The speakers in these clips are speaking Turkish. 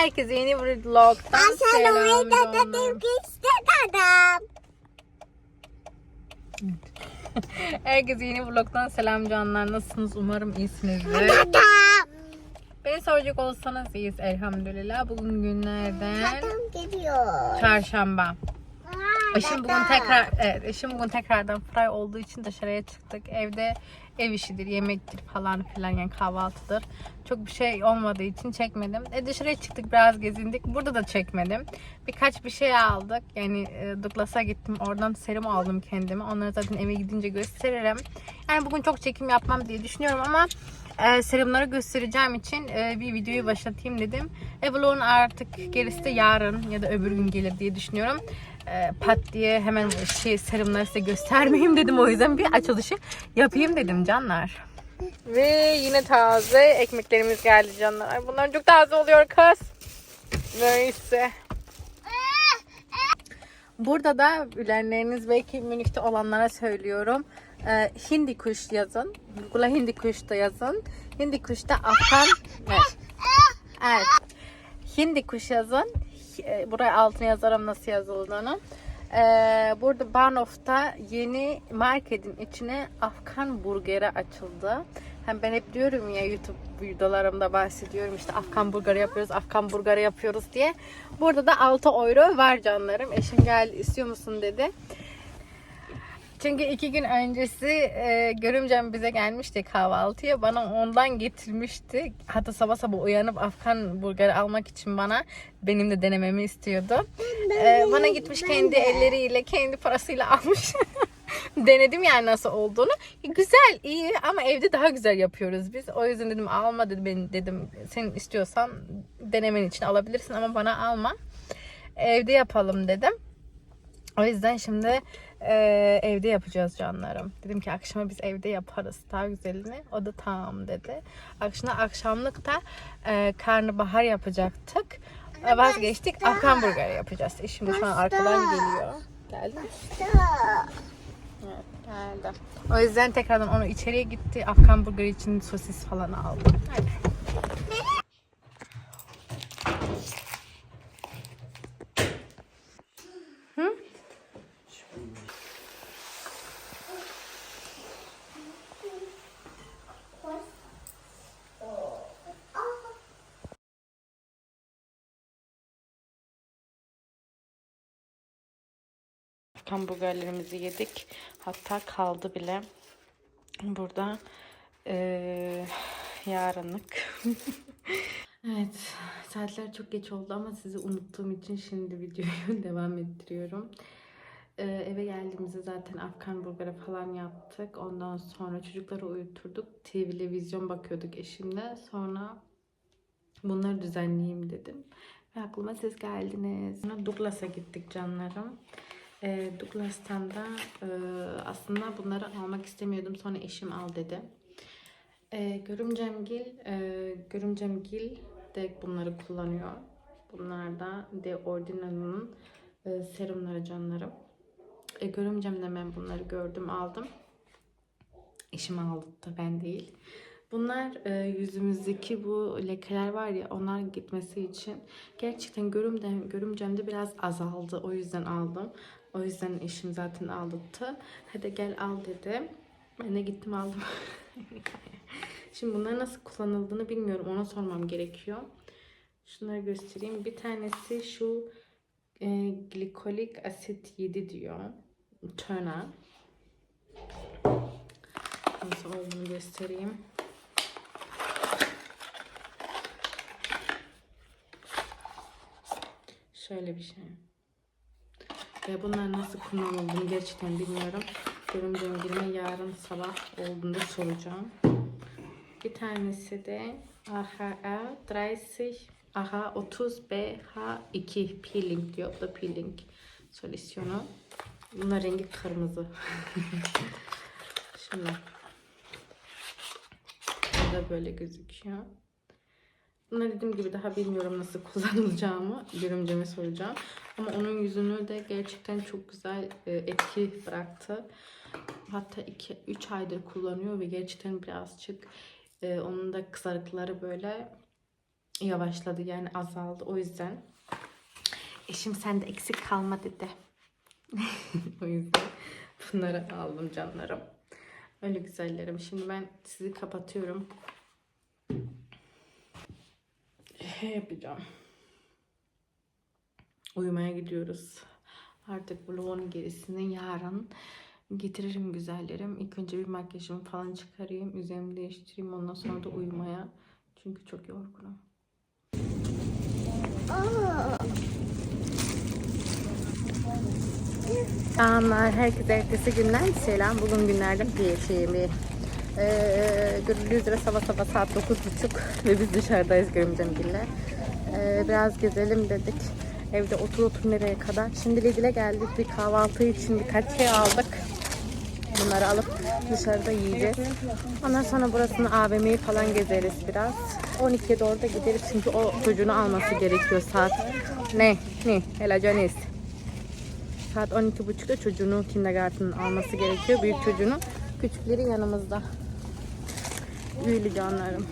Herkese yeni bir vlogdan selam canlar. Herkese yeni vlogdan selam canlar. Nasılsınız? Umarım iyisinizdir. Beni soracak olsanız iyiyiz elhamdülillah. Bugün günlerden çarşamba. Eşim bugün tekrar evet, eşim bugün tekrardan fray olduğu için dışarıya çıktık. Evde ev işidir, yemektir falan filan yani kahvaltıdır. Çok bir şey olmadığı için çekmedim. E dışarıya çıktık biraz gezindik. Burada da çekmedim. Birkaç bir şey aldık. Yani e, Douglas'a gittim. Oradan serum aldım kendime. Onları zaten eve gidince gösteririm. Yani bugün çok çekim yapmam diye düşünüyorum ama e, serumları göstereceğim için e, bir videoyu başlatayım dedim. E, vlogun artık gerisi de yarın ya da öbür gün gelir diye düşünüyorum. E, pat diye hemen şey serumları size göstermeyeyim dedim. O yüzden bir açılışı yapayım dedim canlar. Ve yine taze ekmeklerimiz geldi canlar. Ay bunlar çok taze oluyor kız. Neyse. Burada da bilenleriniz belki Münih'te olanlara söylüyorum. Ee, hindi kuş yazın. Google'a hindi kuş da yazın. Hindi kuş da Afgan. Evet. evet. Hindi kuş yazın. Ee, Buraya altına yazarım nasıl yazıldığını. Ee, burada Bahnhof'ta yeni marketin içine Afgan burgeri açıldı. Hem ben hep diyorum ya YouTube videolarımda bahsediyorum işte Afgan burgeri yapıyoruz, Afgan burgeri yapıyoruz diye. Burada da 6 euro var canlarım. Eşim gel istiyor musun dedi. Çünkü iki gün öncesi e, görümcem bize gelmişti kahvaltıya. Bana ondan getirmişti. Hatta sabah sabah uyanıp Afgan burgeri almak için bana benim de denememi istiyordu. E, bana gitmiş kendi elleriyle, kendi parasıyla almış. Denedim yani nasıl olduğunu. E, Güzel, iyi ama evde daha güzel yapıyoruz biz. O yüzden dedim alma dedim, ben dedim sen istiyorsan denemen için alabilirsin ama bana alma. Evde yapalım dedim. O yüzden şimdi e, evde yapacağız canlarım. Dedim ki akşama biz evde yaparız daha güzelini. O da tamam dedi. Akşama akşamlık da e, karnabahar yapacaktık. E, vazgeçtik. Afgan burger yapacağız. E, şimdi şu an arkadan geliyor. Geldi? Evet geldi. O yüzden tekrardan onu içeriye gitti. Afgan burger için sosis falan aldı. Hadi. Hamburgerlerimizi yedik. Hatta kaldı bile. Burada eee, yarınlık. evet, saatler çok geç oldu ama sizi unuttuğum için şimdi videoyu devam ettiriyorum. Eee, eve geldiğimizde zaten Afgan burgeri falan yaptık. Ondan sonra çocukları uyuturduk. Televizyon bakıyorduk eşimle. Sonra bunları düzenleyeyim dedim. Ve aklıma siz geldiniz. Douglas'a gittik canlarım. E, Douglas'tan da e, aslında bunları almak istemiyordum. Sonra eşim al dedi. E, Görümcemgil, e, Görümcemgil de bunları kullanıyor. Bunlar da De Ordinal'ın e, serumları canlarım. E, Görümcem'de ben bunları gördüm aldım. Eşim aldı da ben değil. Bunlar e, yüzümüzdeki bu lekeler var ya onlar gitmesi için gerçekten görümde, görümcemde biraz azaldı. O yüzden aldım. O yüzden eşim zaten aldı. Hadi gel al dedi. Ben de gittim aldım. Şimdi bunlar nasıl kullanıldığını bilmiyorum. Ona sormam gerekiyor. Şunları göstereyim. Bir tanesi şu e, glikolik asit 7 diyor. Töna. Nasıl olduğunu göstereyim. Şöyle bir şey. Ve bunlar nasıl kullanıldığını gerçekten bilmiyorum. Görümcem girme yarın sabah olduğunda soracağım. Bir tanesi de AHA 30 AHA 30 BH2 peeling diyor. Bu da peeling solüsyonu. Bunlar rengi kırmızı. Şimdi. Burada böyle gözüküyor. Bunlar dediğim gibi daha bilmiyorum nasıl kullanılacağımı. Görümceme soracağım. Ama onun yüzünü de gerçekten çok güzel e, etki bıraktı. Hatta 2-3 aydır kullanıyor ve gerçekten birazcık e, onun da kızarıkları böyle yavaşladı yani azaldı. O yüzden eşim sen de eksik kalma dedi. o yüzden bunları aldım canlarım. Öyle güzellerim. Şimdi ben sizi kapatıyorum. He yapacağım. Uyumaya gidiyoruz. Artık vlogun gerisini yarın getiririm güzellerim. İlk önce bir makyajımı falan çıkarayım. Üzerimi değiştireyim. Ondan sonra da uyumaya. Çünkü çok yorgunum. Selamlar. Herkese ertesi günden selam. Bugün günlerden bir şey mi? Ee, görüldüğü üzere sabah sabah saat 9.30 ve biz dışarıdayız Görümcemgil'le. Ee, biraz gezelim dedik. Evde otur otur nereye kadar. Şimdi Lidl'e geldik. Bir kahvaltı için birkaç şey aldık. Bunları alıp dışarıda yiyeceğiz. Ondan sonra burasını AVM'yi falan gezeriz biraz. 12'ye doğru da gideriz çünkü o çocuğunu alması gerekiyor saat. Ne? Ne? Ela Canis. Saat 12.30'da çocuğunu kindergarten'ın alması gerekiyor. Büyük çocuğunu. Küçükleri yanımızda. Büyülü canlarım.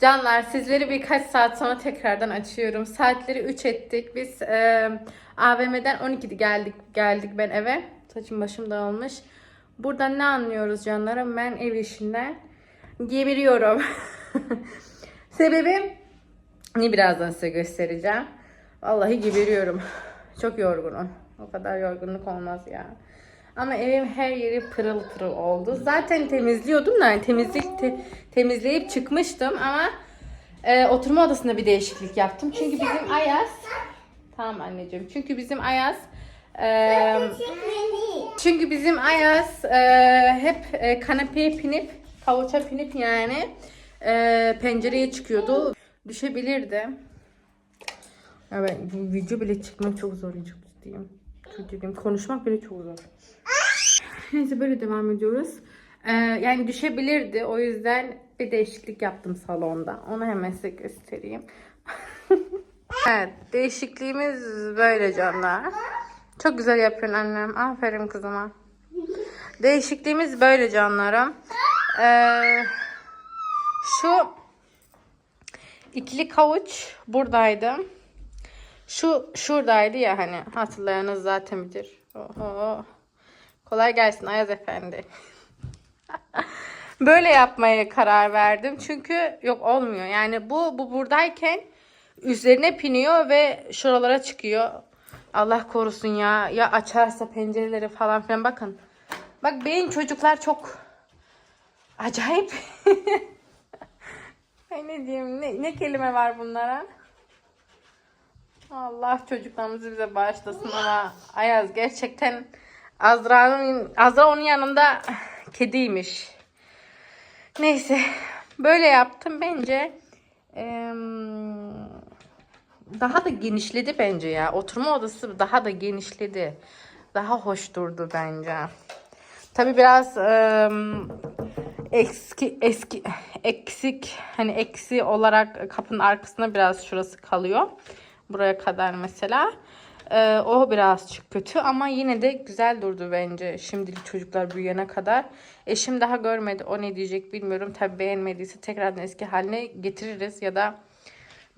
Canlar sizleri birkaç saat sonra tekrardan açıyorum. Saatleri 3 ettik. Biz e, AVM'den 12'de geldik geldik ben eve. Saçım başım dağılmış. Buradan ne anlıyoruz canlarım? Ben ev işinden geberiyorum. Sebebim ne birazdan size göstereceğim. Vallahi geberiyorum. Çok yorgunum. O kadar yorgunluk olmaz ya. Ama evim her yeri pırıl pırıl oldu. Zaten temizliyordum da yani temizlik te- temizleyip çıkmıştım ama e, oturma odasında bir değişiklik yaptım. Çünkü bizim Ayaz Tamam anneciğim. Çünkü bizim Ayaz e, çünkü bizim Ayaz e, hep e, kanepeye pinip kavuça pinip yani e, pencereye çıkıyordu. Düşebilirdi. Evet video bile çekmek çok zor ciddiyim. Çok ciddiyim. Konuşmak bile çok zor. Neyse böyle devam ediyoruz. Ee, yani düşebilirdi. O yüzden bir değişiklik yaptım salonda. Onu hemen size göstereyim. evet değişikliğimiz böyle canlar. Çok güzel yapıyorsun annem. Aferin kızıma. Değişikliğimiz böyle canlarım. Ee, şu ikili kavuç buradaydı. Şu şuradaydı ya hani hatırlayanız zaten bilir. Oho. Kolay gelsin Ayaz Efendi. Böyle yapmaya karar verdim. Çünkü yok olmuyor. Yani bu bu buradayken üzerine piniyor ve şuralara çıkıyor. Allah korusun ya. Ya açarsa pencereleri falan filan bakın. Bak benim çocuklar çok acayip. Ay ne diyeyim ne, ne kelime var bunlara? Allah çocuklarımızı bize bağışlasın ama Ayaz gerçekten Azra'nın Azra onun yanında kediymiş. Neyse böyle yaptım bence daha da genişledi bence ya. Oturma odası daha da genişledi. Daha hoş durdu bence. Tabi biraz eski eski eksik hani eksi olarak kapının arkasında biraz şurası kalıyor. Buraya kadar mesela. Ee, o birazcık kötü ama yine de güzel durdu bence şimdilik çocuklar büyüyene kadar. Eşim daha görmedi o ne diyecek bilmiyorum. Tabi beğenmediyse tekrardan eski haline getiririz ya da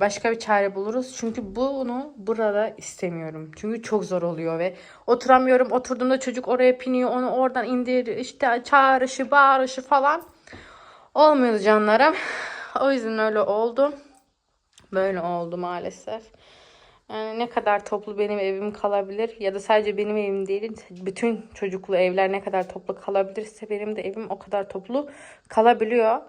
başka bir çare buluruz. Çünkü bunu burada istemiyorum. Çünkü çok zor oluyor ve oturamıyorum. Oturduğumda çocuk oraya piniyor onu oradan indir işte çağrışı bağırışı falan. Olmuyor canlarım. O yüzden öyle oldu. Böyle oldu maalesef. Yani ne kadar toplu benim evim kalabilir ya da sadece benim evim değil bütün çocuklu evler ne kadar toplu kalabilirse benim de evim o kadar toplu kalabiliyor.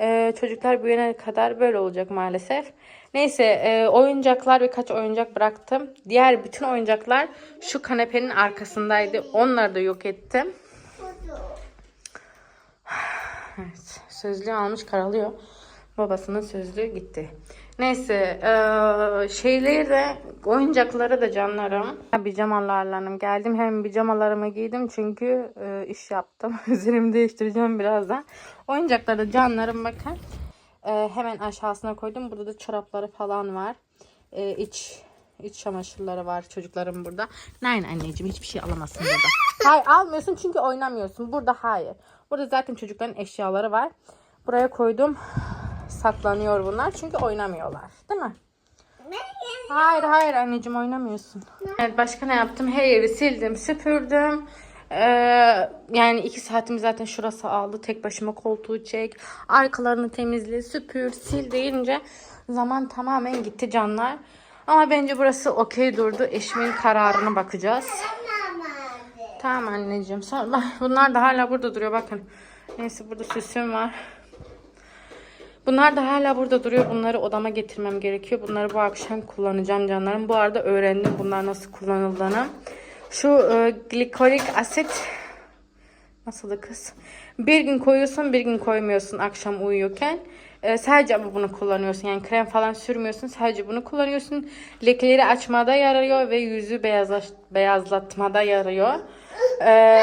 Ee, çocuklar büyüyene kadar böyle olacak maalesef. Neyse e, oyuncaklar birkaç oyuncak bıraktım. Diğer bütün oyuncaklar şu kanepenin arkasındaydı. Onları da yok ettim. Evet, sözlüğü almış karalıyor. Babasının sözlüğü gitti. Neyse eee, şeyleri de oyuncakları da canlarım. Pijamalarlanım geldim hem pijamalarımı giydim çünkü eee, iş yaptım. Üzerimi değiştireceğim birazdan. Oyuncakları da canlarım bakın. Eee, hemen aşağısına koydum. Burada da çorapları falan var. e, iç iç çamaşırları var çocukların burada. Nein anneciğim hiçbir şey alamazsın burada. Hayır almıyorsun çünkü oynamıyorsun. Burada hayır. Burada zaten çocukların eşyaları var. Buraya koydum. Saklanıyor bunlar çünkü oynamıyorlar. Değil mi? Hayır hayır anneciğim oynamıyorsun. Evet başka ne yaptım? Her yeri sildim, süpürdüm. Ee, yani iki saatim zaten şurası aldı. Tek başıma koltuğu çek. Arkalarını temizle, süpür, sil deyince zaman tamamen gitti canlar. Ama bence burası okey durdu. Eşimin kararına bakacağız. Tamam anneciğim. Sonra bunlar da hala burada duruyor bakın. Neyse burada süsüm var. Bunlar da hala burada duruyor. Bunları odama getirmem gerekiyor. Bunları bu akşam kullanacağım canlarım. Bu arada öğrendim bunlar nasıl kullanıldığını. Şu e, glikolik asit nasıldı kız? Bir gün koyuyorsun bir gün koymuyorsun akşam uyuyorken. E, sadece ama bunu kullanıyorsun. Yani krem falan sürmüyorsun. Sadece bunu kullanıyorsun. Lekeleri açmada yarıyor ve yüzü beyazlaş, beyazlatmada yarıyor. E,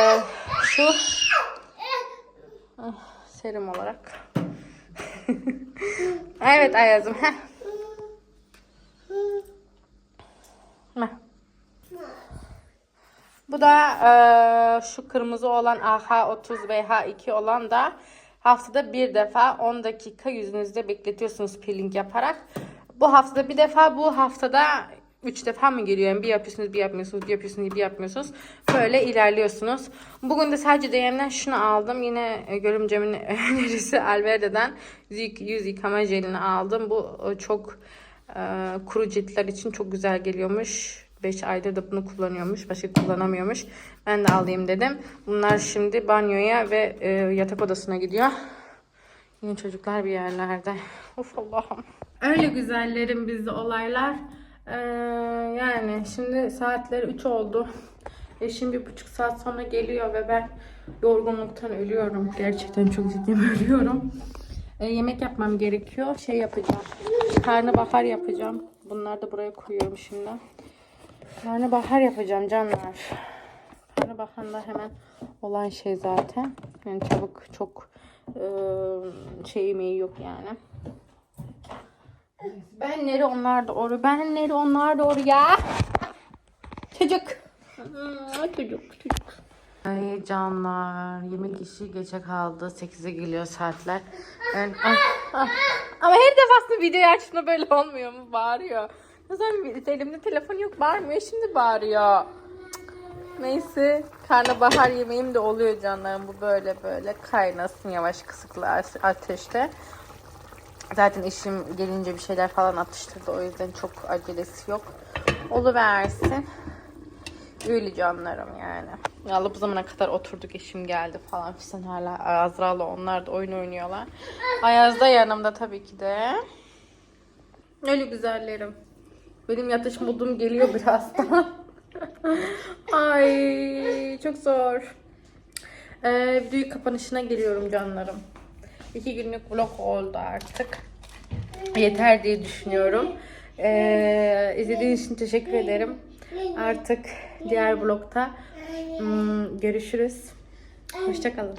şu Ah, serum olarak. evet Ayaz'ım. Heh. Heh. Bu da eee, şu kırmızı olan AH30 ve H2 olan da haftada bir defa 10 dakika yüzünüzde bekletiyorsunuz peeling yaparak. Bu haftada bir defa, bu haftada 3 defa mı geliyor? Yani bir yapıyorsunuz, bir yapmıyorsunuz, bir yapıyorsunuz, bir yapmıyorsunuz. Böyle ilerliyorsunuz. Bugün de sadece DM'den şunu aldım. Yine e, görümcemin önerisi Alverde'den yüz yıkama jelini aldım. Bu e, çok e, kuru ciltler için çok güzel geliyormuş. 5 aydır da bunu kullanıyormuş. Başka kullanamıyormuş. Ben de alayım dedim. Bunlar şimdi banyoya ve e, yatak odasına gidiyor. Yine çocuklar bir yerlerde. Of Allah'ım. Öyle güzellerim bizde olaylar. Ee, yani şimdi saatleri 3 oldu. Eşim bir buçuk saat sonra geliyor ve ben yorgunluktan ölüyorum. Gerçekten çok ciddiyim ölüyorum. Ee, yemek yapmam gerekiyor. Şey yapacağım. Karnabahar yapacağım. Bunları da buraya koyuyorum şimdi. Karnabahar yapacağım canlar. Karnabaharda hemen olan şey zaten. Yani çabuk çok e, şey yemeği yok yani. Ben nere onlar doğru. Ben nere onlar doğru ya. Çocuk. Çocuk çocuk. Ay canlar yemek işi geçe kaldı. 8'e geliyor saatler. Ben, ay, ay. Ama her defasında videoyu açtığımda böyle olmuyor mu? Bağırıyor. Zaman elimde telefon yok bağırmıyor. Şimdi bağırıyor. Neyse karnabahar yemeğim de oluyor canlarım. Bu böyle böyle kaynasın yavaş kısıklı ateşte. Zaten eşim gelince bir şeyler falan atıştırdı. O yüzden çok acelesi yok. Oluversin. Öyle canlarım yani. Ya bu zamana kadar oturduk eşim geldi falan filan hala Azra'la onlar da oyun oynuyorlar. Ayaz da yanımda tabii ki de. Öyle güzellerim. Benim yatış modum geliyor birazdan. Ay çok zor. Ee, videoyu kapanışına geliyorum canlarım. İki günlük vlog oldu artık. Yeter diye düşünüyorum. Ee, izlediğiniz için teşekkür ederim. Artık diğer vlogta hmm, görüşürüz. Hoşçakalın.